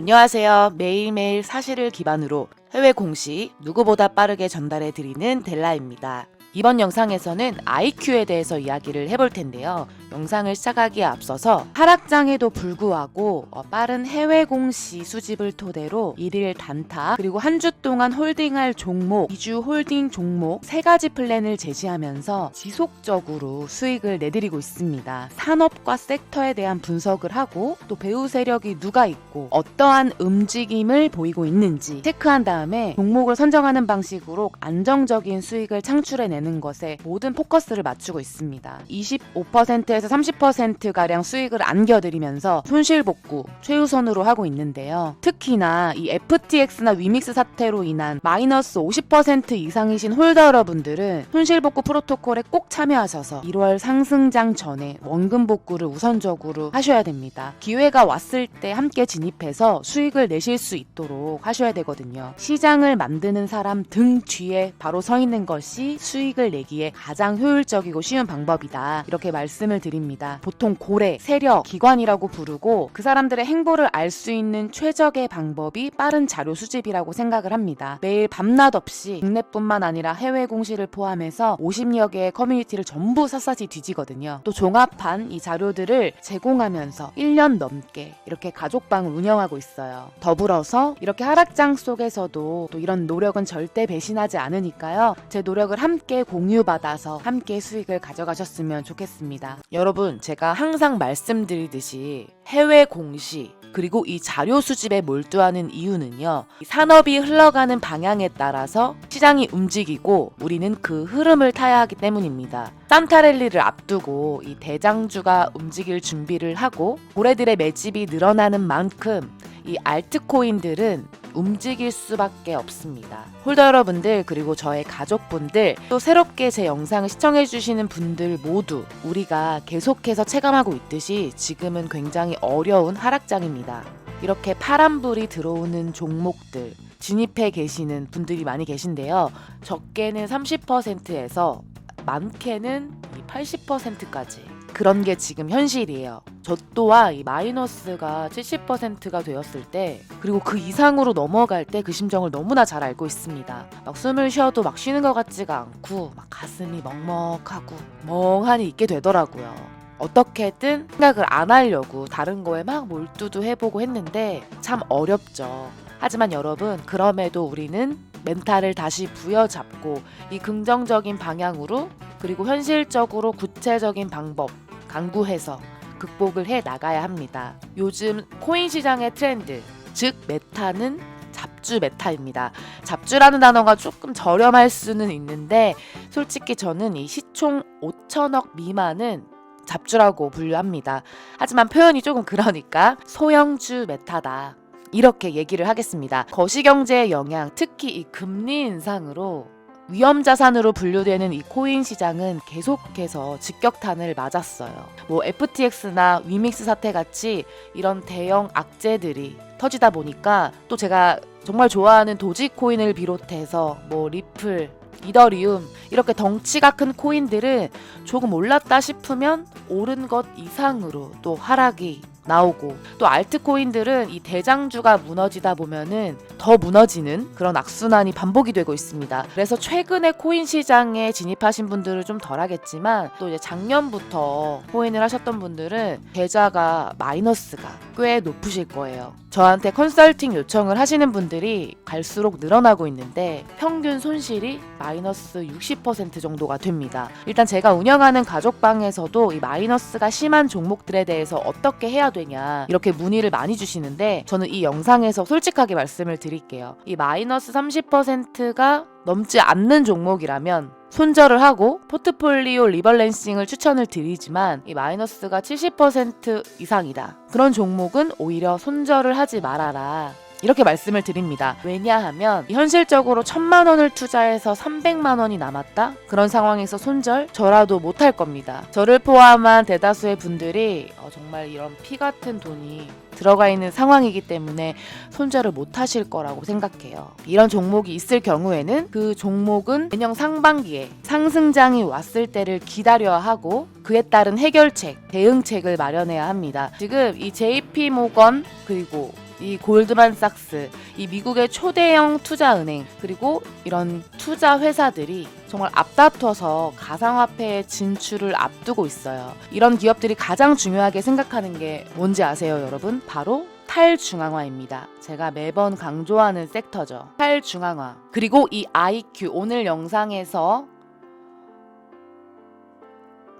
안녕하세요. 매일매일 사실을 기반으로 해외 공시 누구보다 빠르게 전달해 드리는 델라입니다. 이번 영상에서는 IQ에 대해서 이야기를 해볼 텐데요. 영상을 시작하기에 앞서서 하락장에도 불구하고 어, 빠른 해외 공시 수집을 토대로 일일 단타 그리고 한 주 동안 홀딩할 종목, 2주 홀딩 종목 세 가지 플랜을 제시하면서 지속적으로 수익을 내드리고 있습니다. 산업과 섹터에 대한 분석을 하고 또 배후 세력이 누가 있고 어떠한 움직임을 보이고 있는지 체크한 다음에 종목을 선정하는 방식으로 안정적인 수익을 창출해내 는 것에 모든 포커스를 맞추고 있습니다. 25%에서 30%가량 수익을 안겨드리면서 손실 복구 최우선으로 하고 있는데요. 특히나 이 FTX나 위믹스 사태로 인한 마이너스 50% 이상이신 홀더 여러분들은 손실 복구 프로토콜에 꼭 참여하셔서 1월 상승장 전에 원금 복구를 우선적으로 하셔야 됩니다. 기회가 왔을 때 함께 진입해서 수익을 내실 수 있도록 하셔야 되거든요. 시장을 만드는 사람 등 뒤에 바로 서 있는 것이 수익 을 내기에 가장 효율적이고 쉬운 방법이다. 이렇게 말씀을 드립니다. 보통 고래, 세력, 기관이라고 부르고 그 사람들의 행보를 알 수 있는 최적의 방법이 빠른 자료 수집이라고 생각을 합니다. 매일 밤낮 없이 국내뿐만 아니라 해외 공시를 포함해서 50여 개의 커뮤니티를 전부 샅샅이 뒤지거든요. 또 종합한 이 자료들을 제공하면서 1년 넘게 이렇게 가족방을 운영하고 있어요. 더불어서 이렇게 하락장 속에서도 또 이런 노력은 절대 배신하지 않으니까요. 제 노력을 함께 공유받아서 함께 수익을 가져가셨으면 좋겠습니다. 여러분, 제가 항상 말씀드리듯이 해외 공시 그리고 이 자료 수집에 몰두하는 이유는요. 이 산업이 흘러가는 방향에 따라서 시장이 움직이고 우리는 그 흐름을 타야 하기 때문입니다. 산타랠리를 앞두고 이 대장주가 움직일 준비를 하고 고래들의 매집이 늘어나는 만큼 이 알트코인들은 움직일 수밖에 없습니다. 홀더 여러분들 그리고 저의 가족분들 또 새롭게 제 영상을 시청해 주시는 분들 모두 우리가 계속해서 체감하고 있듯이 지금은 굉장히 어려운 하락장입니다. 이렇게 파란불이 들어오는 종목들 진입해 계시는 분들이 많이 계신데요. 적게는 30%에서 많게는 80%까지 그런 게 지금 현실이에요. 저 또한 이 마이너스가 70%가 되었을 때 그리고 그 이상으로 넘어갈 때 그 심정을 너무나 잘 알고 있습니다. 막 숨을 쉬어도 막 쉬는 것 같지가 않고 막 가슴이 먹먹하고 멍하니 있게 되더라고요. 어떻게든 생각을 안 하려고 다른 거에 막 몰두도 해보고 했는데 참 어렵죠. 하지만 여러분 그럼에도 우리는 멘탈을 다시 부여잡고 이 긍정적인 방향으로 그리고 현실적으로 구체적인 방법 강구해서 극복을 해 나가야 합니다. 요즘 코인 시장의 트렌드, 즉 메타는 잡주 메타입니다. 잡주라는 단어가 조금 저렴할 수는 있는데 솔직히 저는 이 시총 5천억 미만은 잡주라고 분류합니다. 하지만 표현이 조금 그러니까 소형주 메타다. 이렇게 얘기를 하겠습니다. 거시경제의 영향, 특히 이 금리 인상으로 위험 자산으로 분류되는 이 코인 시장은 계속해서 직격탄을 맞았어요. 뭐 FTX나 위믹스 사태 같이 이런 대형 악재들이 터지다 보니까 또 제가 정말 좋아하는 도지코인을 비롯해서 뭐 리플, 이더리움 이렇게 덩치가 큰 코인들은 조금 올랐다 싶으면 오른 것 이상으로 또 하락이 나오고 또 알트코인들은 이 대장주가 무너지다 보면은 더 무너지는 그런 악순환이 반복이 되고 있습니다. 그래서 최근에 코인 시장에 진입하신 분들은 좀 덜하겠지만 또 이제 작년부터 코인을 하셨던 분들은 계좌가 마이너스가 꽤 높으실 거예요. 저한테 컨설팅 요청을 하시는 분들이 갈수록 늘어나고 있는데 평균 손실이 마이너스 60% 정도가 됩니다. 일단 제가 운영하는 가족방에서도 이 마이너스가 심한 종목들에 대해서 어떻게 해야 되냐 이렇게 문의를 많이 주시는데 저는 이 영상에서 솔직하게 말씀을 드릴게요. 이 마이너스 30%가 넘지 않는 종목이라면 손절을 하고 포트폴리오 리밸런싱을 추천을 드리지만 이 마이너스가 70% 이상이다. 그런 종목은 오히려 손절을 하지 말아라. 이렇게 말씀을 드립니다. 왜냐하면 현실적으로 천만 원을 투자해서 300만 원이 남았다? 그런 상황에서 손절? 저라도 못할 겁니다. 저를 포함한 대다수의 분들이 어, 정말 이런 피 같은 돈이 들어가 있는 상황이기 때문에 손절을 못 하실 거라고 생각해요. 이런 종목이 있을 경우에는 그 종목은 내년 상반기에 상승장이 왔을 때를 기다려야 하고 그에 따른 해결책, 대응책을 마련해야 합니다. 지금 이 JP 모건 그리고 이 골드만삭스, 이 미국의 초대형 투자 은행, 그리고 이런 투자 회사들이 정말 앞다퉈서 가상화폐의 진출을 앞두고 있어요. 이런 기업들이 가장 중요하게 생각하는 게 뭔지 아세요, 여러분? 바로 탈중앙화입니다. 제가 매번 강조하는 섹터죠. 탈중앙화. 그리고 이 IQ, 오늘 영상에서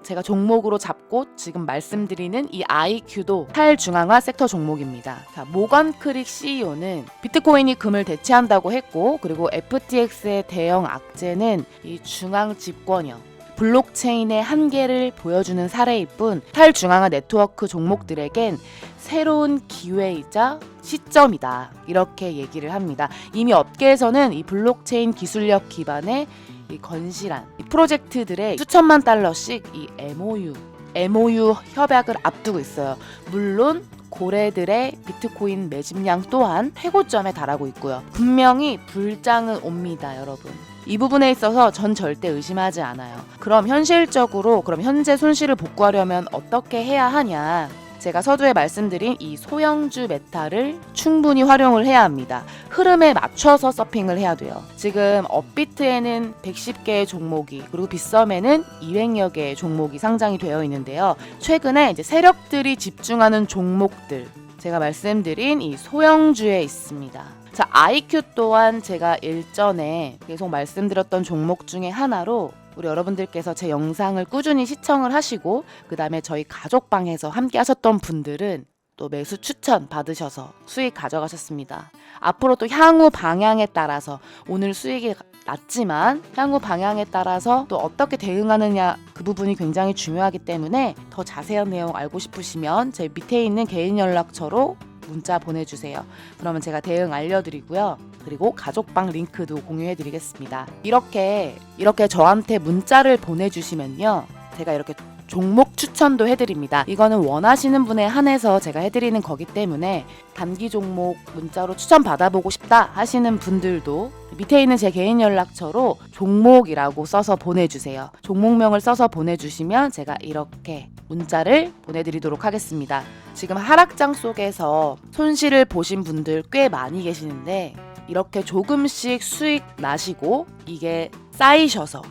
제가 종목으로 잡고 지금 말씀드리는 이 IQ도 탈중앙화 섹터 종목입니다. 자, 모건 크릭 CEO는 비트코인이 금을 대체한다고 했고, 그리고 FTX의 대형 악재는 이 중앙 집권형, 블록체인의 한계를 보여주는 사례일 뿐 탈중앙화 네트워크 종목들에겐 새로운 기회이자 시점이다. 이렇게 얘기를 합니다. 이미 업계에서는 이 블록체인 기술력 기반의 이 건실한 이 프로젝트들의 수천만 달러씩 이 MOU, MOU 협약을 앞두고 있어요. 물론 고래들의 비트코인 매집량 또한 최고점에 달하고 있고요. 분명히 불장은 옵니다, 여러분. 이 부분에 있어서 전 절대 의심하지 않아요. 그럼 현실적으로 그럼 현재 손실을 복구하려면 어떻게 해야 하냐? 제가 서두에 말씀드린 이 소형주 메타를 충분히 활용을 해야 합니다. 흐름에 맞춰서 서핑을 해야 돼요. 지금 업비트에는 110개의 종목이 그리고 빗썸에는 200여 개의 종목이 상장이 되어 있는데요. 최근에 이제 세력들이 집중하는 종목들 제가 말씀드린 이 소형주에 있습니다. 자, IQ 또한 제가 일전에 계속 말씀드렸던 종목 중에 하나로 우리 여러분들께서 제 영상을 꾸준히 시청을 하시고 그 다음에 저희 가족방에서 함께 하셨던 분들은 또 매수 추천 받으셔서 수익 가져가셨습니다. 앞으로 또 향후 방향에 따라서 오늘 수익이 낮지만 향후 방향에 따라서 또 어떻게 대응하느냐 그 부분이 굉장히 중요하기 때문에 더 자세한 내용 알고 싶으시면 제 밑에 있는 개인 연락처로 문자 보내주세요. 그러면 제가 대응 알려드리고요. 그리고 가족방 링크도 공유해드리겠습니다. 이렇게 이렇게 저한테 문자를 보내주시면요, 제가 이렇게 종목 추천도 해드립니다. 이거는 원하시는 분에 한해서 제가 해드리는 거기 때문에 단기 종목 문자로 추천 받아보고 싶다 하시는 분들도 밑에 있는 제 개인 연락처로 종목이라고 써서 보내주세요. 종목명을 써서 보내주시면 제가 이렇게 문자를 보내드리도록 하겠습니다. 지금 하락장 속에서 손실을 보신 분들 꽤 많이 계시는데 이렇게 조금씩 수익 나시고 이게 쌓이셔서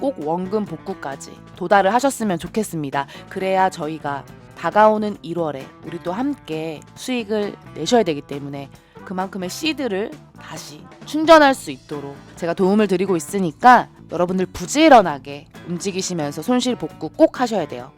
꼭 원금 복구까지 도달을 하셨으면 좋겠습니다. 그래야 저희가 다가오는 1월에 우리 또 함께 수익을 내셔야 되기 때문에 그만큼의 시드를 다시 충전할 수 있도록 제가 도움을 드리고 있으니까 여러분들 부지런하게 움직이시면서 손실 복구 꼭 하셔야 돼요.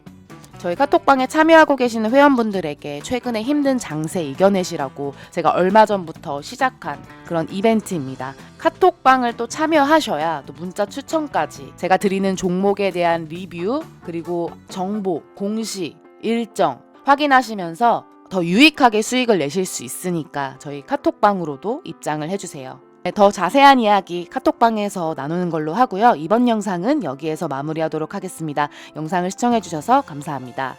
저희 카톡방에 참여하고 계시는 회원분들에게 최근에 힘든 장세 이겨내시라고 제가 얼마 전부터 시작한 그런 이벤트입니다. 카톡방을 또 참여하셔야 또 문자 추천까지 제가 드리는 종목에 대한 리뷰 그리고 정보, 공시, 일정 확인하시면서 더 유익하게 수익을 내실 수 있으니까 저희 카톡방으로도 입장을 해주세요. 네, 더 자세한 이야기 카톡방에서 나누는 걸로 하고요. 이번 영상은 여기에서 마무리하도록 하겠습니다. 영상을 시청해주셔서 감사합니다.